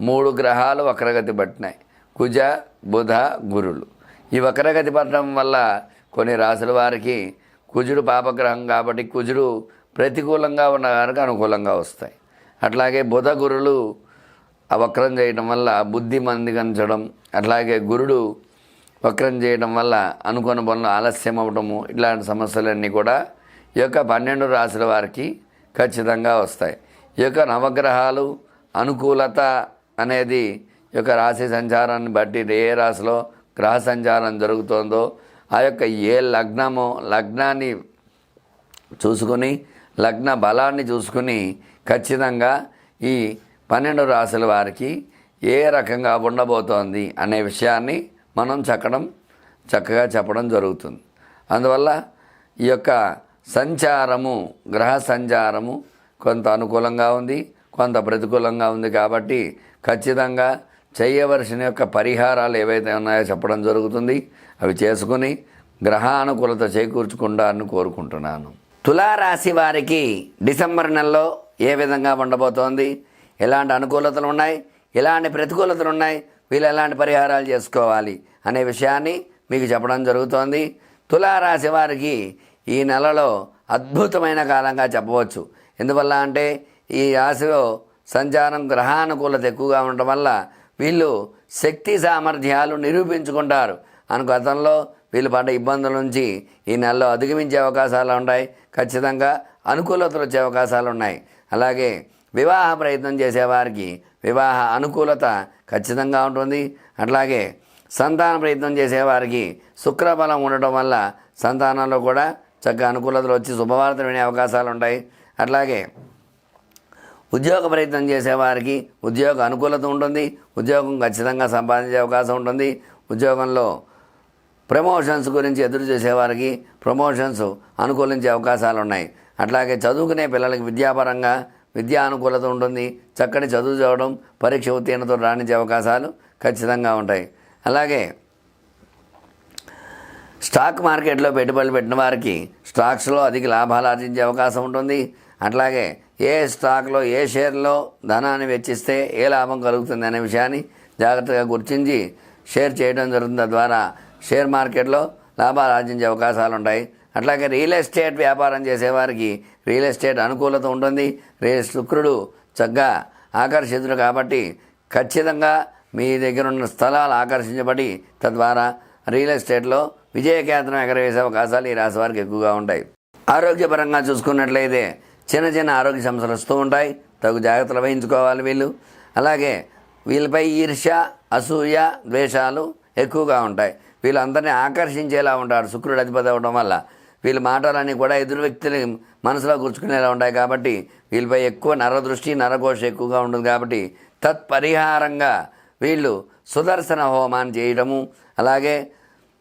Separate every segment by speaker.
Speaker 1: మూడు గ్రహాలు వక్రగతి పట్టినాయి. కుజ బుధ గురులు. ఈ వక్రగతి పట్టడం వల్ల కొన్ని రాశుల వారికి కుజుడు పాపగ్రహం కాబట్టి కుజుడు ప్రతికూలంగా ఉన్న వారికి అనుకూలంగా వస్తాయి. అట్లాగే బుధ గురులు ఆ వక్రం చేయడం వల్ల బుద్ధి మందిగించడం అట్లాగే గురుడు వక్రం చేయడం వల్ల అనుకున్న పనులు ఆలస్యం అవ్వడము ఇట్లాంటి సమస్యలన్నీ కూడా ఈ యొక్క పన్నెండు రాశుల వారికి ఖచ్చితంగా వస్తాయి. ఈ యొక్క నవగ్రహాలు అనుకూలత అనేది ఈ యొక్క రాశి సంచారాన్ని బట్టి ఏ రాశిలో గ్రహ సంచారం జరుగుతుందో ఆ యొక్క ఏ లగ్నమో లగ్నాన్ని చూసుకుని లగ్న బలాన్ని చూసుకుని ఖచ్చితంగా ఈ పన్నెండు రాశుల వారికి ఏ రకంగా ఉండబోతోంది అనే విషయాన్ని మనం చక్కడం చక్కగా చెప్పడం జరుగుతుంది. అందువల్ల ఈ యొక్క సంచారము గ్రహ సంచారము కొంత అనుకూలంగా ఉంది. కొంత ప్రతికూలంగా ఉంది కాబట్టి ఖచ్చితంగా చేయవలసిన యొక్క పరిహారాలు ఏవైతే ఉన్నాయో చెప్పడం జరుగుతుంది. అవి చేసుకుని గ్రహానుకూలత చేకూర్చుకుంటారని కోరుకుంటున్నాను. తులారాశి వారికి డిసెంబర్ నెలలో ఏ విధంగా ఉండబోతోంది? ఎలాంటి అనుకూలతలు ఉన్నాయి? ఎలాంటి ప్రతికూలతలు ఉన్నాయి? వీళ్ళు ఎలాంటి పరిహారాలు చేసుకోవాలి అనే విషయాన్ని మీకు చెప్పడం జరుగుతోంది. తులారాశి వారికి ఈ నెలలో అద్భుతమైన కాలంగా చెప్పవచ్చు. ఎందువల్ల అంటే ఈ రాశిలో సంచారం గ్రహానుకూలత ఎక్కువగా ఉండటం వల్ల వీళ్ళు శక్తి సామర్థ్యాలు నిరూపించుకుంటారు. అని గతంలో వీళ్ళు పడ్డ ఇబ్బందుల నుంచి ఈ నెలలో అధిగమించే అవకాశాలు ఉన్నాయి ఖచ్చితంగా అనుకూలతలు వచ్చే అవకాశాలు ఉన్నాయి. అలాగే వివాహ ప్రయత్నం చేసేవారికి వివాహ అనుకూలత ఖచ్చితంగా ఉంటుంది. అట్లాగే సంతాన ప్రయత్నం చేసేవారికి శుక్రబలం ఉండటం వల్ల సంతానంలో కూడా చక్కగా అనుకూలతలు వచ్చి శుభవార్తలు వినే అవకాశాలు ఉంటాయి. అట్లాగే ఉద్యోగ ప్రయత్నం చేసేవారికి ఉద్యోగ అనుకూలత ఉంటుంది ఉద్యోగం ఖచ్చితంగా సంపాదించే అవకాశం ఉంటుంది. ఉద్యోగంలో ప్రమోషన్స్ గురించి ఎదురు చేసేవారికి ప్రమోషన్స్ అనుకూలించే అవకాశాలు ఉన్నాయి. అట్లాగే చదువుకునే పిల్లలకి విద్యాపరంగా విద్యా అనుకూలత ఉంటుంది. చక్కటి చదువు చదవడం పరీక్ష ఉత్తీర్ణతో రాణించే అవకాశాలు ఖచ్చితంగా ఉంటాయి. అలాగే స్టాక్ మార్కెట్లో పెట్టుబడులు పెట్టిన వారికి స్టాక్స్లో అధిక లాభాలు ఆర్జించే అవకాశం ఉంటుంది. అట్లాగే ఏ స్టాక్లో ఏ షేర్లో ధనాన్ని వెచ్చిస్తే ఏ లాభం కలుగుతుంది అనే విషయాన్ని జాగ్రత్తగా గుర్తించి షేర్ చేయడం జరుగుతుంది తద్వారా షేర్ మార్కెట్లో లాభాలు ఆర్జించే అవకాశాలు ఉంటాయి. అట్లాగే రియల్ ఎస్టేట్ వ్యాపారం చేసేవారికి రియల్ ఎస్టేట్ అనుకూలత ఉంటుంది. రియల్ శుక్రుడు చక్కగా ఆకర్షితుడు కాబట్టి ఖచ్చితంగా మీ దగ్గర ఉన్న స్థలాలు ఆకర్షించబడి తద్వారా రియల్ ఎస్టేట్లో విజయకేతనం ఎగరవేసే అవకాశాలు ఈ రాశి వారికి ఎక్కువగా ఉంటాయి. ఆరోగ్యపరంగా చూసుకున్నట్లయితే చిన్న చిన్న ఆరోగ్య సమస్యలు వస్తూ ఉంటాయి. తగు జాగ్రత్తలు వహించుకోవాలి వీళ్ళు. అలాగే వీళ్ళపై ఈర్ష్య అసూయ ద్వేషాలు ఎక్కువగా ఉంటాయి. వీళ్ళందరినీ ఆకర్షించేలా ఉంటారు. శుక్రుడు అధిపతి అవ్వడం వల్ల వీళ్ళ మాటలన్నీ కూడా ఎదురు వ్యక్తులు మనసులో గుర్చుకునేలా ఉంటాయి కాబట్టి వీళ్ళపై ఎక్కువ నరదృష్టి నరఘోష ఎక్కువగా ఉంటుంది కాబట్టి తత్పరిహారంగా వీళ్ళు సుదర్శన హోమాన్ని చేయడము అలాగే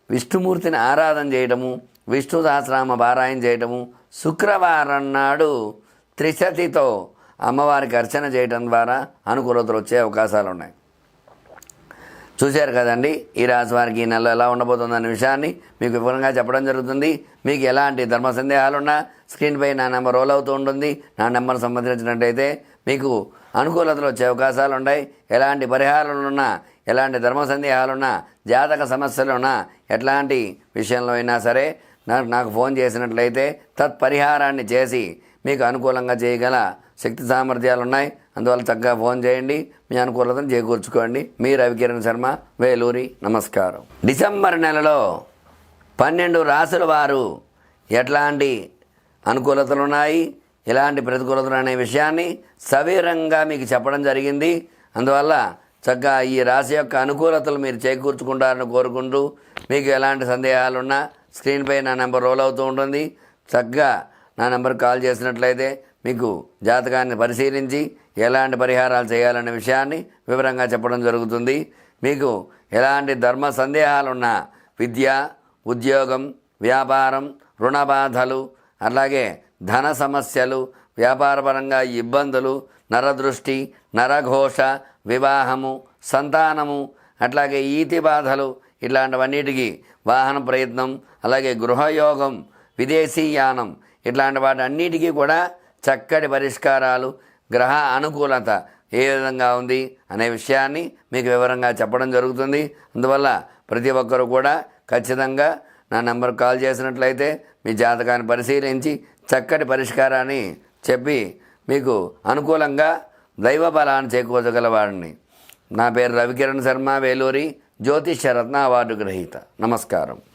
Speaker 1: విష్ణుమూర్తిని ఆరాధన చేయడము విష్ణు సహస్రామ పారాయణ చేయటము. శుక్రవారం నాడు త్రిశతితో అమ్మవారికి అర్చన చేయటం ద్వారా అనుకూలతలు వచ్చే అవకాశాలు ఉన్నాయి. చూశారు కదండి ఈ రాశి వారికి ఈ నెల ఎలా ఉండబోతుందనే విషయాన్ని మీకు వివరంగా చెప్పడం జరుగుతుంది. మీకు ఎలాంటి ధర్మ సందేహాలున్నా స్క్రీన్పై నా నెంబర్ రోల్ అవుతూ ఉంటుంది. నా నెంబర్ సంబంధించినట్టయితే మీకు అనుకూలతలు వచ్చే అవకాశాలు ఉన్నాయి. ఎలాంటి పరిహారాలున్నా ఎలాంటి ధర్మ సందేహాలున్నా జాతక సమస్యలున్నా ఎట్లాంటి విషయంలో అయినా సరే నాకు నాకు ఫోన్ చేసినట్లయితే తత్పరిహారాన్ని చేసి మీకు అనుకూలంగా చేయగల శక్తి సామర్థ్యాలు ఉన్నాయి అందువల్ల చక్కగా ఫోన్ చేయండి. మీ అనుకూలతను చేకూర్చుకోండి. మీ రవికిరణ్ శర్మ వేలూరి నమస్కారం. డిసెంబర్ నెలలో పన్నెండు రాసుల వారు ఎట్లాంటి అనుకూలతలు ఉన్నాయి ఎలాంటి ప్రతికూలతలు అనే విషయాన్ని సవీరంగా మీకు చెప్పడం జరిగింది. అందువల్ల చక్కగా ఈ రాశి యొక్క అనుకూలతలు మీరు చేకూర్చుకుంటారని కోరుకుంటూ మీకు ఎలాంటి సందేహాలున్నా స్క్రీన్పై నా నెంబర్ రోల్ అవుతూ ఉంటుంది. చక్కగా నా నెంబర్ కాల్ చేసినట్లయితే మీకు జాతకాన్ని పరిశీలించి ఎలాంటి పరిహారాలు చేయాలనే విషయాన్ని వివరంగా చెప్పడం జరుగుతుంది. మీకు ఎలాంటి ధర్మ సందేహాలున్నా విద్య ఉద్యోగం వ్యాపారం రుణ బాధలు అలాగే ధన సమస్యలు వ్యాపారపరంగా ఇబ్బందులు నరదృష్టి నరఘోష వివాహము సంతానము అట్లాగే ఈతి బాధలు ఇట్లాంటివన్నిటికీ వాహన ప్రయత్నం అలాగే గృహయోగం విదేశీ యానం ఇట్లాంటి వాటి అన్నిటికీ కూడా చక్కటి పరిష్కారాలు గ్రహ అనుకూలత ఏ విధంగా ఉంది అనే విషయాన్ని మీకు వివరంగా చెప్పడం జరుగుతుంది. అందువల్ల ప్రతి ఒక్కరూ కూడా ఖచ్చితంగా నా నెంబర్ కాల్ చేసినట్లయితే మీ జాతకాన్ని పరిశీలించి చక్కటి పరిష్కారాన్ని చెప్పి మీకు అనుకూలంగా దైవ బలాన్ని చేకూర్చగలవాడిని. నా పేరు రవికిరణ్ శర్మ వేలూరి. జ్యోతిష రత్న అవార్డు గ్రహీత. నమస్కారం.